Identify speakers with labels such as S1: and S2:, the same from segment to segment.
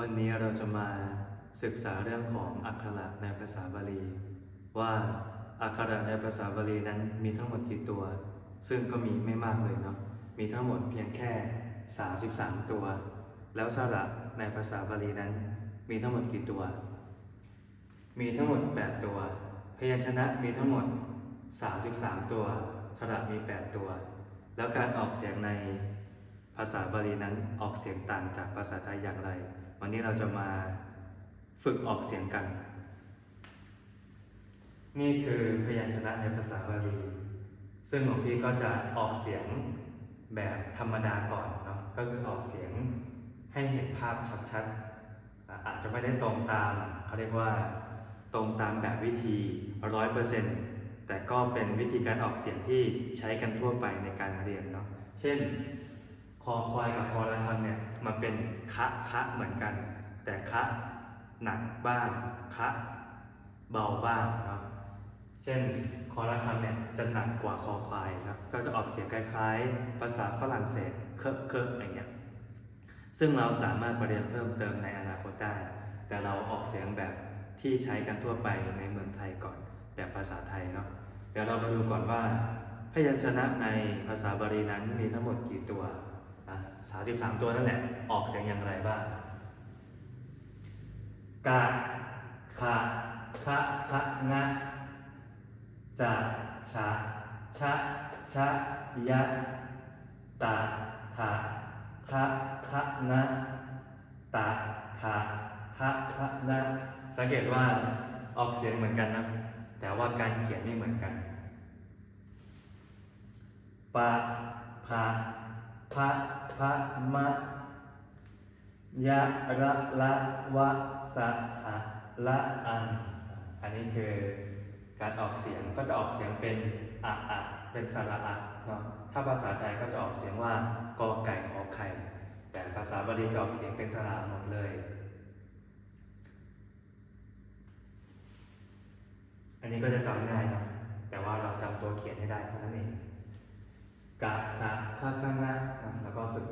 S1: วันนี้เราจะมาศึกษาเรื่องของอักขระในภาษาบาลี ว่าอักขระในภาษาบาลีนั้นมีทั้งหมดกี่ตัว ซึ่งก็มีไม่มากเลยเนาะมีทั้งหมดเพียงแค่ 33 ตัว แล้วสระในภาษาบาลีนั้น มีทั้งหมดกี่ตัว มีทั้งหมด 8 ตัว พยัญชนะมีทั้งหมด 33 ตัวสระมี 8 ตัว แล้วการออกเสียงในภาษาบาลีนั้นออกเสียงต่างจากภาษาไทยอย่างไร วันนี้เราจะมาฝึกออกเสียงกัน นี่คือพยัญชนะในภาษาบาลี ซึ่งหลวงพี่ก็จะออกเสียงแบบธรรมดาก่อนเนาะ ก็คือออกเสียงให้เห็นภาพชัดๆ อาจจะไม่ได้ตรงตามเขาเรียกว่าตรงตามแบบวิธีร้อยเปอร์เซ็นต์แต่ก็เป็นวิธีการออกเสียงที่ใช้กันทั่วไปในการเรียนเนาะ เช่น คอควายกับคอระคังเนี่ย มันเป็นคะคะเหมือนกัน แต่คะหนักบ้างคะเบาบ้างเนาะเช่นคอระคังเนี่ยจะหนักกว่าคอควายครับก็จะออกเสียงคล้ายๆ ภาษาฝรั่งเศสเคอะเคอะอย่างเงี้ยซึ่งเราสามารถไปเรียนเพิ่มเติมในอนาคตได้แต่เราออกเสียงแบบที่ใช้กันทั่วไปในเมืองไทยก่อนแบบภาษาไทยเนาะเดี๋ยวเรามาดูก่อนว่าพยัญชนะในภาษาบาลีนั้นมีทั้งหมดกี่ตัว อะ33ตัวนั่นแหละ ออกเสียงอย่างไรบ้างกะขะคะคะงะจะชะชะชะยะตะทะทะทะนะตะทะทะทะนะสังเกตว่าออกเสียงเหมือนกันนะ แต่ว่าการเขียนไม่เหมือนกันปะพะ พะพะมะยะระละวะสะหะละอันอันนี้คือการออกเสียงก็จะออกเสียงเป็นอะอะเป็นสระอะเนาะถ้าภาษาไทยก็จะออกเสียงว่ากอไก่ขอไข่ แต่ภาษาบาลีจะออกเสียงเป็นสระหมดเลย อันนี้ก็จะจำง่ายเนาะแต่ว่าเราจำตัวเขียนให้ได้เท่านั้นเอง กะกะข้าข้างหน้าแล้วก็ฝึก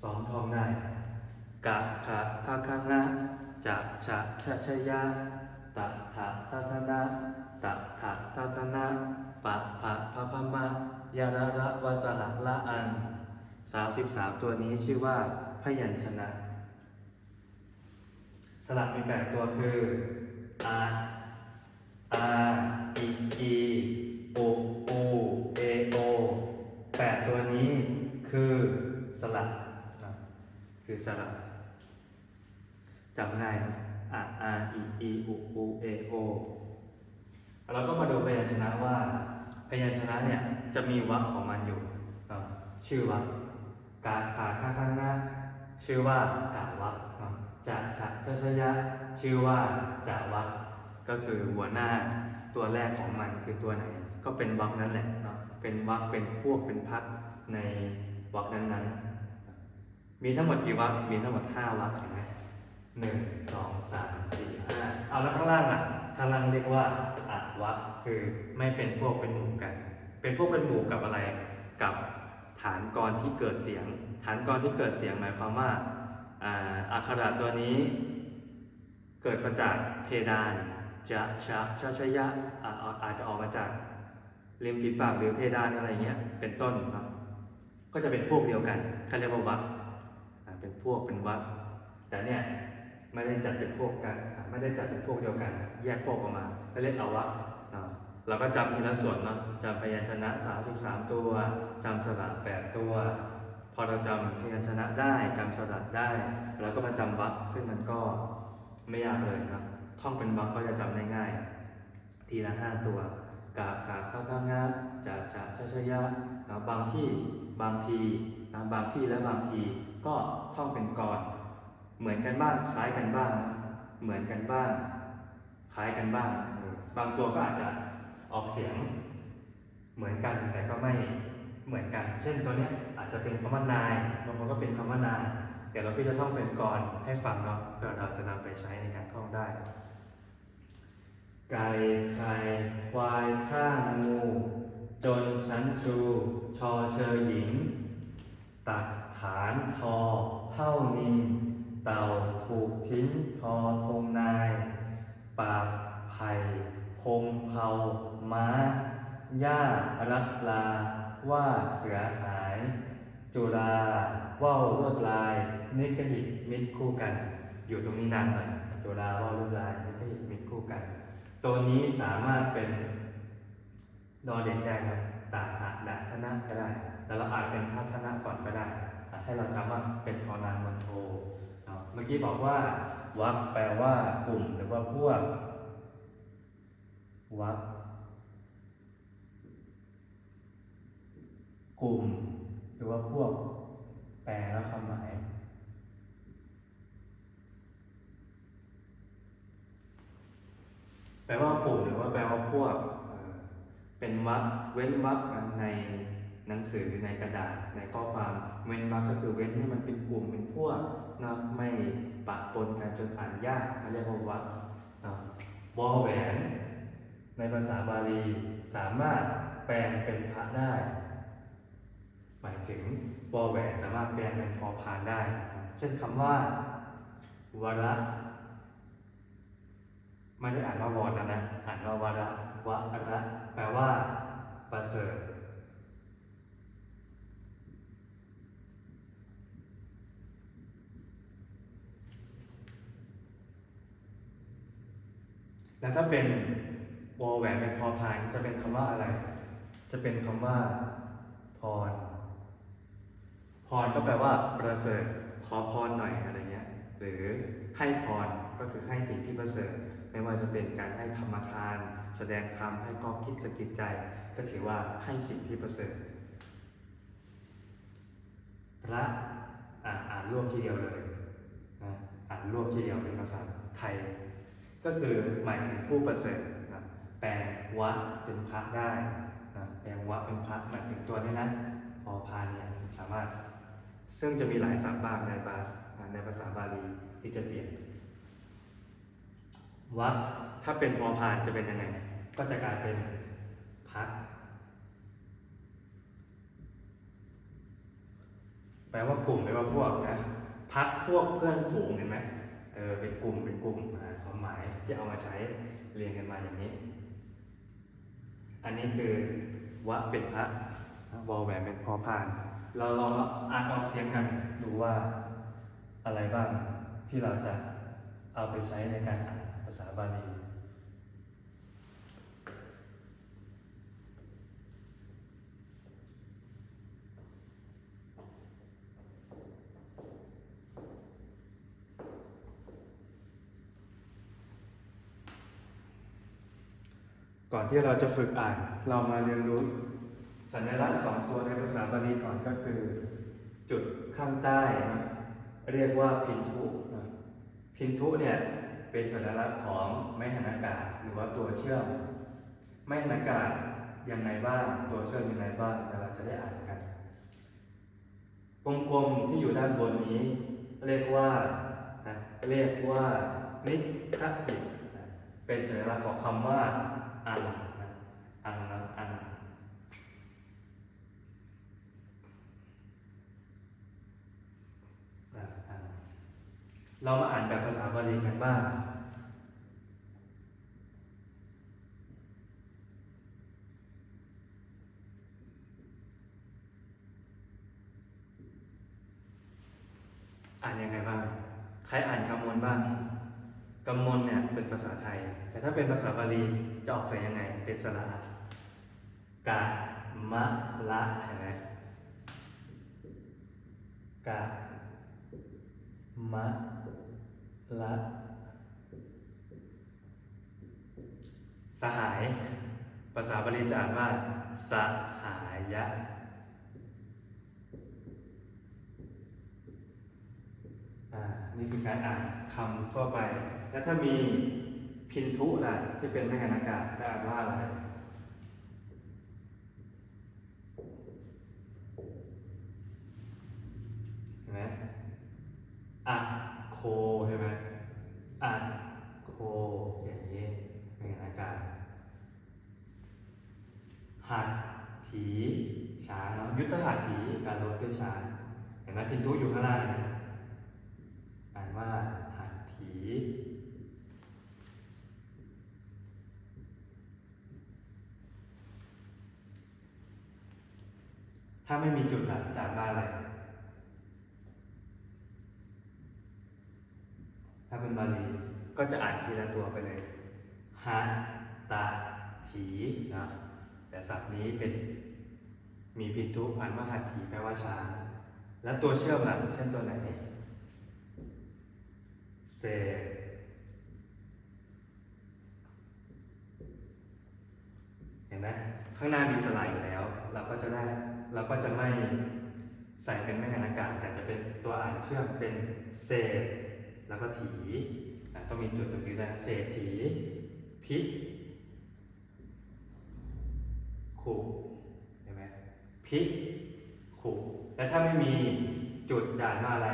S1: ซ้อมท่องได้กะขะคาคังหนะจะชะชะชะยะตะถะตะทนะตะถะตะทนะปะผะพะพะมะยาระระวะสละละอันสามสิบสามตัวนี้ชื่อว่าพยัญชนะ สลับมีแปดตัวคืออาอาอีอีโอโอเอ โอแปดตัวนี้คือสลับนะคือสระจำง่ายนะอะอาอีอีอุอูเอโอเราก็มาดูพยัญชนะว่า พยัญชนะเนี่ยจะมีวรรคของมันอยู่ ชื่อวรรคกาขาข้างข้างหน้า ชื่อว่ากาวรรคเนาะจะฉะชะชะยะ ชื่อว่าจาวรรคก็คือหัวหน้าตัวแรกของมันคือตัวไหน ก็เป็นวรรคนั่นแหละ เป็นวรรคเป็นพวกเป็นพักในวรรคนั้นๆ มีทั้งหมดกี่วรรคมีทั้งหมดห้าวรรคเห็นไหมหนึ่งสองสามสี่ห้าเอาแล้วข้างล่างอะข้างล่างเรียกว่าอัดวรรคคือไม่เป็นพวกเป็นหมู่กัน เป็นพวกเป็นหมู่กับอะไรกับฐานกรที่เกิดเสียง ฐานกรที่เกิดเสียงหมายความว่าอักขระตัวนี้ เกิดมาจากเพดานจะชะชะชะยะอาจจะออกมาจาก ริมฝีปากหรือเพดานอะไรเงี้ย เป็นต้นเนาะก็จะเป็นพวกเดียวกันเขาเรียกว่าวักอ่าเป็นพวกเป็นวักแต่เนี่ยไม่ได้จัดเป็นพวกกันไม่ได้จัดเป็นพวกเดียวกัน แยกพวกออกมาก็เรียกเอาวักเนะเราก็จำทีละส่วนเนาะจำพยัญชนะ 33 ตัวจำสระ8ตัว พอเราจำพยัญชนะได้จำสระได้เราก็มาจำวักซึ่งมันก็ไม่ยากเลยนะท่องเป็นวักก็จะจำได้ง่าย ทีละห้าตัว กาบกาข้าข้างงาจะจะชะชะยะนะบางที่บางทีนะบางที่และบางทีก็ท่องเป็นกรเหมือนกันบ้างคล้ายกันบ้าง เหมือนกันบ้าง คล้ายกันบ้าง บางตัวก็อาจจะออกเสียง เหมือนกันแต่ก็ไม่เหมือนกัน เช่นตัวเนี้ยอาจจะเป็นคำว่านายบางคนก็เป็นคำว่านายเดี๋ยวเราพี่จะท่องเป็นกรให้ฟังเนาะเพื่อเราจะนำไปใช้ในการท่องได้ ไก่ไข่ควายข้างงู จนชั้นชู ชอเชอหญิง ตัดฐานทอเท่านินเต่าถูกทิ้งทอทงนาย ปาบไผ่พงเผาม้าหญ้ารักลา ว่าเสือหาย จุฬาว่าวลวดลายนิกหิตมิตรคู่กัน อยู่ตรงนี้นานหน่อยจุฬาว่าวลวดลายนิกหิตมิตรคู่กัน ตัวนี้สามารถเป็นดอเด็กได้ครับตาหะดาธนะก็ได้ แต่เราอ่านเป็นทัศนะก่อนก็ได้อ่ให้เราจำว่าเป็นทอนานมันโทเนาะเมื่อกี้บอกว่าวักแปลว่ากลุ่มหรือว่าพวกวักกลุ่ม หรือว่าพวกแปลแล้วความหมาย แป ลว่ากลุ่มหรือว่าแปลว่าพวก เป็นวรรคเว้นวรรคในหนังสือในกระดาษในข้อความเว้นวรรคก็คือเว้นให้มันเป็นกลุ่มเป็นพวกนะไม่ปะปนกันจนอ่านยากไม่เรียกว่าวรรควอแหวน ในภาษาบาลีสามารถแปลงเป็นพระได้ หมายถึงวอแหวนสามารถแปลงเป็นพอพานได้ เช่นคำว่าวระ ไม่ได้อ่านว่าวรนะนะอ่านว่าวระวระแปลว่าประเสริฐแล้วถ้าเป็นวอแหวนเป็นพอพานจะเป็นคำว่าอะไร จะเป็นคำว่าพร พรก็แปลว่าประเสริฐ ขอพรหน่อยอะไรเงี้ย หรือให้พรก็คือให้สิ่งที่ประเสริฐ ไม่ว่าจะเป็นการให้ธรรมทาน แสดงธรรมให้ข้อคิดสกิดใจ ก็ถือว่าให้สิ่งที่ประเสริฐ พระอ่านอ่านรวบทีเดียวเลยนะอ่านรวบทีเดียวเป็นภาษาไทย ก็คือหมายถึงผู้ประเสริฐนะแปลวะเป็นพระได้นะแปลวะเป็นพระหมายถึงตัวนี้นะพอพานเนี่ยสามารถ ซึ่งจะมีหลายศัพท์บ้างในภาษาในภาษาบาลีที่จะเปลี่ยน วะถ้าเป็นพอพานจะเป็นยังไง ก็จะกลายเป็นพัก แปลว่ากลุ่มแปลว่าพวกนะ พักพวกเพื่อนฝูงเห็นไหมเออเป็นกลุ่มเป็นกลุ่มอ่าความหมายที่เอามาใช้เรียงกันมาอย่างนี้ อันนี้คือวะเป็นพระวอแหวนเป็นพอพาน เราลองอ่านออกเสียงกันดูว่าอะไรบ้างที่เราจะเอาไปใช้ในการอ่านาษาบาลีก่อนที่เราจะฝึกอ่านเรามาเรียนรู้สัญลักษณ์สองตัวในภาษาบาลีก่อนก็คือ จุดข้างใต้นะเรียกว่าพินทุนะพินทุเนี่ย เป็นสัญลักษณ์ของไม้หันอากาศหรือว่าตัวเชื่อม ไม้หันอากาศยังไงบ้างตัวเชื่อมยังไงบ้างเราจะได้อ่านกัน วงกลมที่อยู่ด้านบนนี้ เรียกว่านะเรียกว่านิคตินะเป็นสัญลักษณ์ของคำว่าอันนะอันนะอันนะอัน เรามาอ่านแบบภาษาบาลีกันบ้างอ่านยังไงบ้าง ใครอ่านกำมลบ้างกำมลเนี่ยเป็นภาษาไทย แต่ถ้าเป็นภาษาบาลีจะออกเสียงยังไง เป็นสระกะมะละเห็นไหมกะมะ ละ สหาย ภาษาบาลีจะอ่านว่า สหายะอ่านี่คือการอ่านคำทั่วไป แล้วถ้ามีพินทุล่ะที่เป็นไม่หันอากาศจะอ่านว่าอะไร เห็นไหมอะโคใช่ไหมอะโคอย่างนี้ไม่หันอากาศหัดถีช้างเนาะยุทธหัดถีการลบด้วยช้างเห็นไหมพินทุอยู่ข้างล่างเห็นไหมอ่านว่า ถ้าไม่มีจุดอ่านอ่านว่าอะไร ถ้าเป็นบาลีก็จะอ่านทีละตัวไปเลยฮะตาถีนะแต่ศัพท์นี้เป็นมีพินทุอ่านว่าหัตถีแปลว่าช้างแล้วตัวเชื่อมล่ะเช่นตัวไหนเศษเห็นไหมข้างหน้ามีสลายอยู่แล้ว เราก็จะได้ เราก็จะไม่ใส่เป็นแม่งานอากาศแต่จะเป็นตัวอ่านเชื่อมเป็นเศษ แล้วก็ถีอะต้องมีจุดตรงนี้ด้วยเศษฐีพิขุเห็นไหมพิขุแล้วถ้าไม่มีจุดด่านว่าอะไร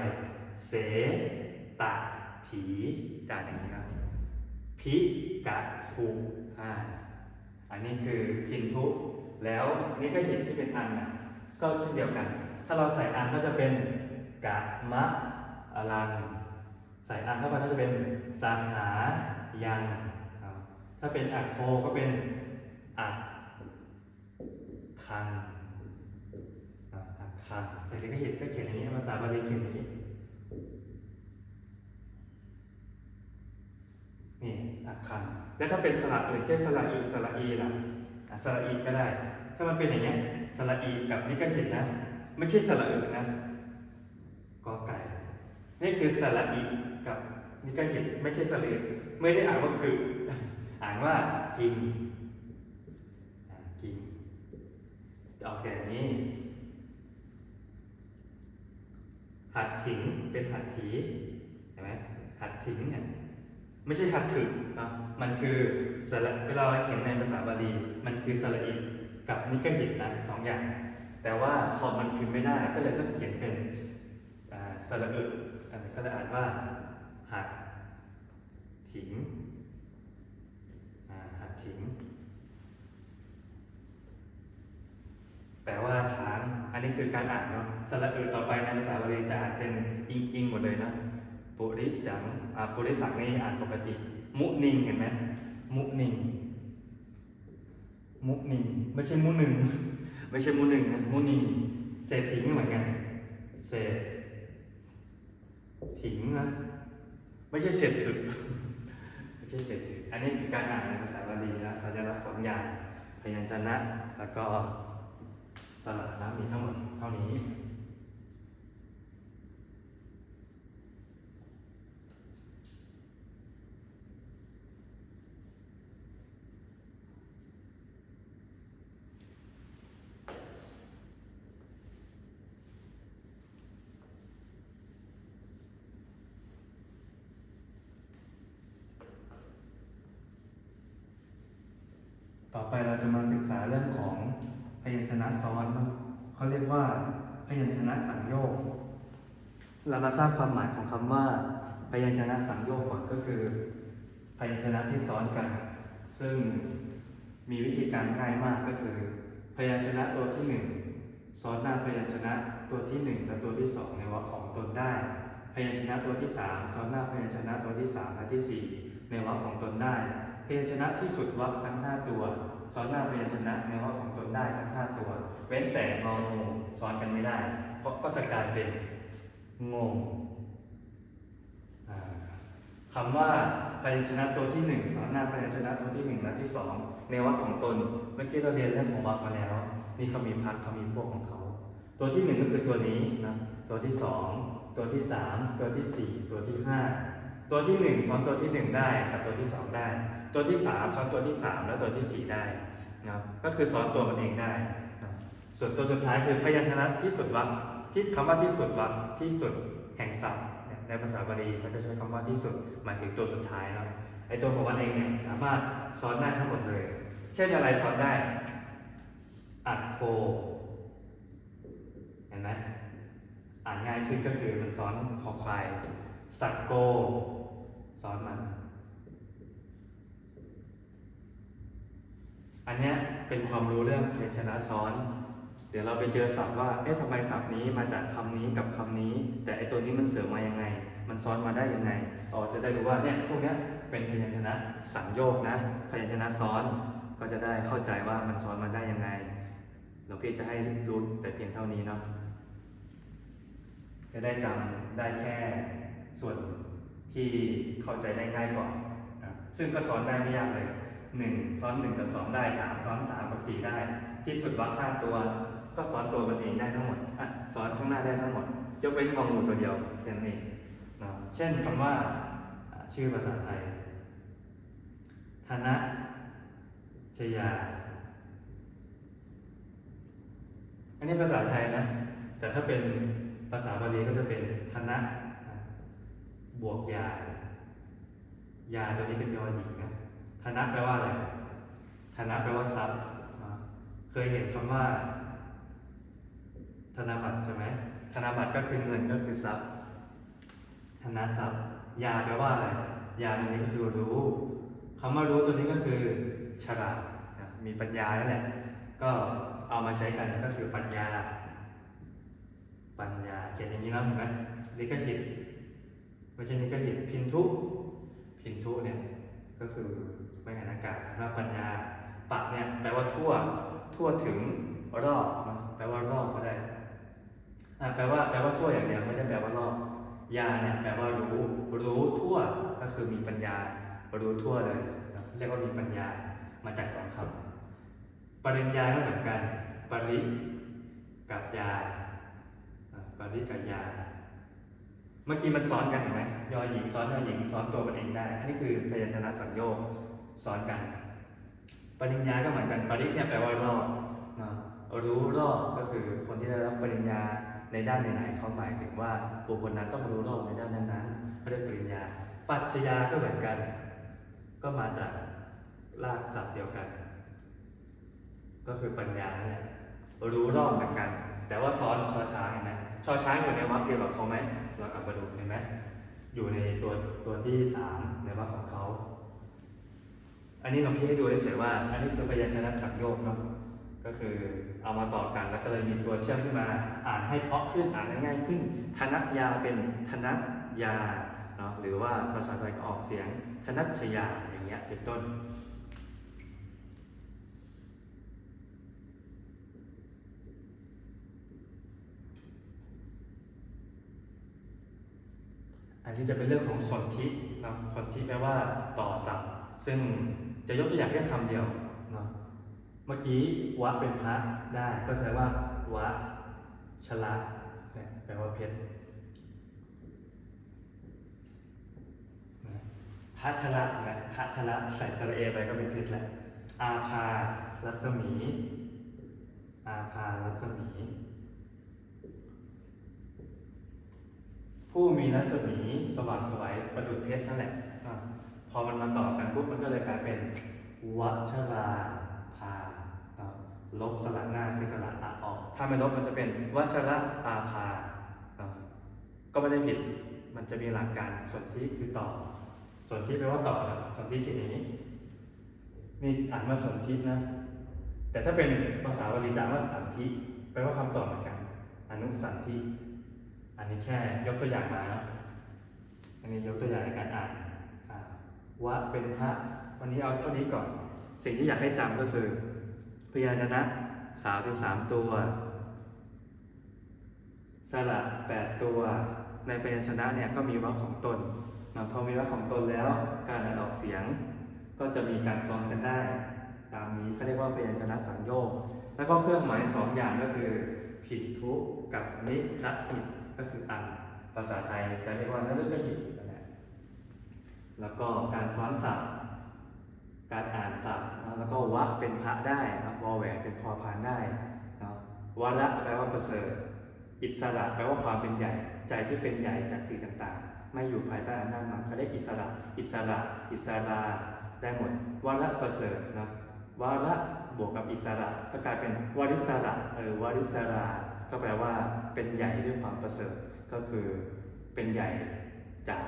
S1: เสตะถีด่านอย่างนี้นะพิกะขุอ่าอันนี้คือพินทุ แล้วนี่ก็เห็นที่เป็นอันนะ ก็เช่นเดียวกัน ถ้าเราใส่อันก็จะเป็นกะมะอลัง ใส่อันเข้าไปก็จะเป็นสังหายังถ้าเป็นอักโคก็เป็นอักคังอะอักคังใส่ลิขหิตก็เขียนอย่างนี้ภาษาบาลีเขียนอย่างนี้นี่อักคังแล้วถ้าเป็นสระอื่นเช่นสระอีสระอีล่ะสระอีก็ได้ ถ้ามันเป็นอย่างเงี้ย สระอีกับลิขหิตนะ ไม่ใช่สระอื่นนะกอไก่ นี่คือสระอีกับนี่ก็เห็นไม่ใช่สระอีไม่ได้อ่านว่ากึอ่านว่ากินกินจะออกเสียงนี้ หัดถิงเป็นหัดถีเห็นไหมหัดถิงเนี่ยไม่ใช่หัดถึกนะมันคือสระเวลาเราเขียนในภาษาบาลี มันคือสระอี กับนิกหิตนะสองอย่าง แต่ว่าคอมมันพิมพ์ไม่ได้ก็เลยต้องเขียนเป็นสระอึอันนี้ก็เลยอ่านว่าหัดถิงหัดถิง แปลว่าช้าง อันนี้คือการอ่านเนาะสระอึต่อไปในภาษาบาลีจะอ่านเป็นอิงอิงหมดเลยนะปุริสังปุริสังนี่อ่านปกติ มุนิงเห็นไหมมุนิง มุนิงไม่ใช่มุหนึ่งไม่ใช่มุหนึ่งนะมุนิงเศรษฐิงเหมือนกันเศรษถิงนะไม่ใช่เศรษถึกไม่ใช่เศรษถึกอันนี้คือการอ่านในภาษาบาลีนะสัญลักษณ์สองอย่างพยัญชนะแล้วก็สระนะมีทั้งหมดเท่านี้ ต่อไปเราจะมาศึกษาเรื่องของพยัญชนะซ้อนเขาเรียกว่าพยัญชนะสังโยกเรามาทราบความหมายของคำว่า พยัญชนะสังโยกก่อนก็คือ พยัญชนะที่ซ้อนกัน ซึ่งมีวิธีการง่ายมากก็คือ พยัญชนะตัวที่หนึ่งซ้อนหน้าพยัญชนะตัวที่หนึ่งและตัวที่สองในวรรคของตนได้ พยัญชนะตัวที่สามซ้อนหน้าพยัญชนะตัวที่สามและที่สี่ในวรรคของตนได้ พยัญชนะที่สุดวรรคทั้ง 5 ตัว ซ้อนหน้าพยัญชนะในวรรคของตนได้ทั้ง5ตัว เว้นแต่งองูซ้อนกันไม่ได้ เพราะก็จะกลายเป็นงงคำว่าพยัญชนะตัวที่1ซ้อนหน้าพยัญชนะตัวที่1และที่2ในวรรคของตนเมื่อกี้เราเรียนเรื่องของวรรคมาแล้วนี่เขามีพักเขามีพวกของเขา ตัวที่1ก็คือตัวนี้นะตัวที่2ตัวที่3ตัวที่4ตัวที่5ตัวที่1ซ้อนตัวที่1ได้กับตัวที่2ได้ ตัวที่3ซ้อนตัวที่ 3 แล้วตัวที่ 4 ได้นะก็คือซ้อนตัวมันเองได้นะส่วนตัวสุดท้ายคือพยัญชนะที่สุดวรรคที่คำว่าที่สุดวรรคที่สุดแห่งศัพท์ในภาษาบาลีเขาจะใช้คำว่าที่สุดหมายถึงตัวสุดท้ายเนาะไอตัวของมันเองเนี่ยสามารถซ้อนได้ทั้งหมดเลย เช่นอะไรซ้อนได้ อัดโคเห็นไหมอ่านง่ายขึ้นก็คือมันซ้อนคอควายสักโกซ้อนมัน อันนี้เป็นความรู้เรื่องพยัญชนะซ้อน เดี๋ยวเราไปเจอศัพท์ว่า เอ๊ะทำไมศัพท์นี้มาจากคำนี้กับคำนี้ แต่ไอตัวนี้มันเสริมมายังไง มันซ้อนมาได้ยังไงต่อจะได้รู้ว่าเนี่ยพวกนี้เป็นพยัญชนะสังโยกนะ พยัญชนะซ้อน ก็จะได้เข้าใจว่ามันซ้อนมาได้ยังไงหลวงพี่จะให้รู้แต่เพียงเท่านี้เนาะ จะได้จำได้แค่ส่วนที่เข้าใจได้ง่ายก่อน ซึ่งก็สอนได้ไม่ยากเลย หนึ่งซ้อนหนึ่งกับสองได้สามซ้อนสามกับสี่ได้ ที่สุดวัดห้าตัว ก็สอนตัวมันเองได้ทั้งหมดอะสอนข้างหน้าได้ทั้งหมด ยกเว้นงองูตัวเดียวแค่นั้นเองนะเช่นคำว่าชื่อภาษาไทยธนะชยา อันนี้ภาษาไทยนะ แต่ถ้าเป็นภาษาบาลีก็จะเป็นธนะบวกยา ยาตัวนี้เป็นยอหญิงนะ นะแปลว่าอะไรธนะแปลว่าทรัพย์เคยเห็นคำว่า ธนบัตรใช่ไหมธนบัตรก็คือเงินก็คือทรัพย์ ธนทรัพย์ ยาแปลว่าอะไร ยาตัวนี้คือรู้คำว่ารู้ตัวนี้ก็คือฉลาดมีปัญญานั่นแหละ ก็เอามาใช้กันก็คือปัญญา ปัญญาเขียนอย่างนี้นะเห็นไหมลิขสิทธิ์ไม่ใช่ลิขสิทธิ์พินทุ พินทุเนี่ยก็คือ ไม่งานอากาศว่าปัญญาปะเนี่ยแปลว่าทั่ว ทั่วถึงรอบนะแปลว่ารอบก็ได้แปลว่าแปลว่าทั่วอย่างเดียวไม่ได้แปลว่ารอบยาเนี่ยแปลว่ารู้ รู้ทั่วก็คือมีปัญญา รู้ทั่วเลยเรียกว่ามีปัญญามาจากสองคำปริญญาก็เหมือนกัน ปริกับยาปริกับยา เมื่อกี้มันซ้อนกันเห็นไหมยอหญิงซ้อนยอหญิงซ้อนตัวมันเองได้ อันนี้คือพยัญชนะสังโยก ซ้อนกัน ปริญญาก็เหมือนกัน ปริเนี่ยแปลว่ารอบนะรู้รอบก็คือคนที่ได้รับปริญญาในด้านไหนๆเขาหมายถึงว่าบุคคลนั้นต้องรู้รอบในด้านนั้นๆเขาเรียกปริญญา ปัจฉญาก็เหมือนกัน ก็มาจากรากศัพท์เดียวกัน ก็คือปัญญานั่นแหละรู้รอบเหมือนกัน แต่ว่าซ้อนชอช้างเห็นไหมชอช้างอยู่ในวรรคเดียวกับเขาไหมเรากลับมาดูเห็นไหมอยู่ในตัวตัวที่สามในวรรคของเขา อันนี้เราพี่ให้ดูเฉยๆว่า อันนี้คือพยัญชนะสังโยกเนาะก็คือเอามาต่อกันแล้วก็เลยมีตัวเชื่อมขึ้นมาอ่านให้เพราะขึ้นอ่านง่ายขึ้นธนัยาเป็นธนัยาเนาะหรือว่าภาษาไทยก็ออกเสียงธนัชยาอย่างเงี้ยเป็นต้น อันที่จะเป็นเรื่องของสนธิเนาะสนธิแปลว่าต่อศัพท์ซึ่ง จะยกตัวอย่างแค่คำเดียวเนาะเมื่อกี้วะเป็นพระได้ ก็แปลว่าวะชละเนี่ยแปลว่าเพชรพระชละนะพระชละใส่สระเอไปก็เป็นเพชรแหล้วอาภารัศมี อาภารัศมี ผู้มีรัศมีสว่างไสวยประดุจเพชรนั่นแหละ พอมันมาต่อกันปุ๊บมันก็เลยกลายเป็นวัชราภาลบสระหน้าคือสระอะออก ถ้าไม่ลบมันจะเป็นวัชระอาภาก็ไม่ได้ผิด มันจะมีหลักการสนธิคือต่อ สนธิแปลว่าต่อนะสนธิเขียนอย่างนี้ นี่อ่านว่าสนธินะ แต่ถ้าเป็นภาษาบาลีจะว่าสันธิแปลว่าคำต่อเหมือนกัน อนุสันธิอันนี้แค่ยกตัวอย่างมานะอันนี้ยกตัวอย่างในการอ่าน วะเป็นพระวันนี้เอาเท่านี้ก่อน สิ่งที่อยากให้จำก็คือพยัญชนะสามสิบสามตัว สระแปดตัว ในพยัญชนะเนี่ยก็มีวรรคของตนนะพอมีวรรคของตนแล้วการอ่านออกเสียง ก็จะมีการซ้อนกันได้ ตามนี้เขาเรียกว่าพยัญชนะสังโยกแล้วก็เครื่องหมายสองอย่างก็คือ ผิดทุกับนิคัหิตก็คืออันภาษาไทยจะเรียกว่านฤกหิต แล้วก็การซ้อนศัพท์ การอ่านศัพท์แล้วก็วะเป็นพระได้นะวอแหวนเป็นพอพานได้นะวะละแปลว่าประเสริฐ อิสระแปลว่าความเป็นใหญ่ ใจที่เป็นใหญ่จากสิ่งต่างๆ ไม่อยู่ภายใต้อำนาจมันเขาได้อิสระ อิสระ อิสระได้หมดวะละประเสริฐนะวะละบวกกับอิสระก็กลายเป็นวาริสระเออวาริสราก็แปลว่าเป็นใหญ่ด้วยความประเสริฐก็คือเป็นใหญ่จาก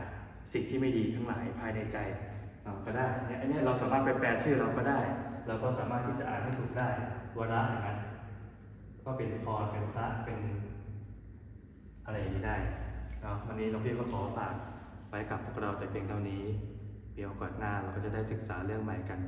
S1: สิ่งที่ไม่ดีทั้งหลายภายในใจเราก็ได้เนี่ยอันเนี้เราสามารถไปแปลชื่อเราก็ได้ เราก็สามารถที่จะอ่านให้ถูกได้วระอย่างนั้นก็เป็นพรเป็นพระเป็นอะไรอย่างนี้ได้เนาะวันนี้หลวงพี่ก็ขอฝากไว้กับพวกเราแต่เพียงเท่านี้เดี๋ยวก่อนหน้าเราก็จะได้ศึกษาเรื่องใหม่กัน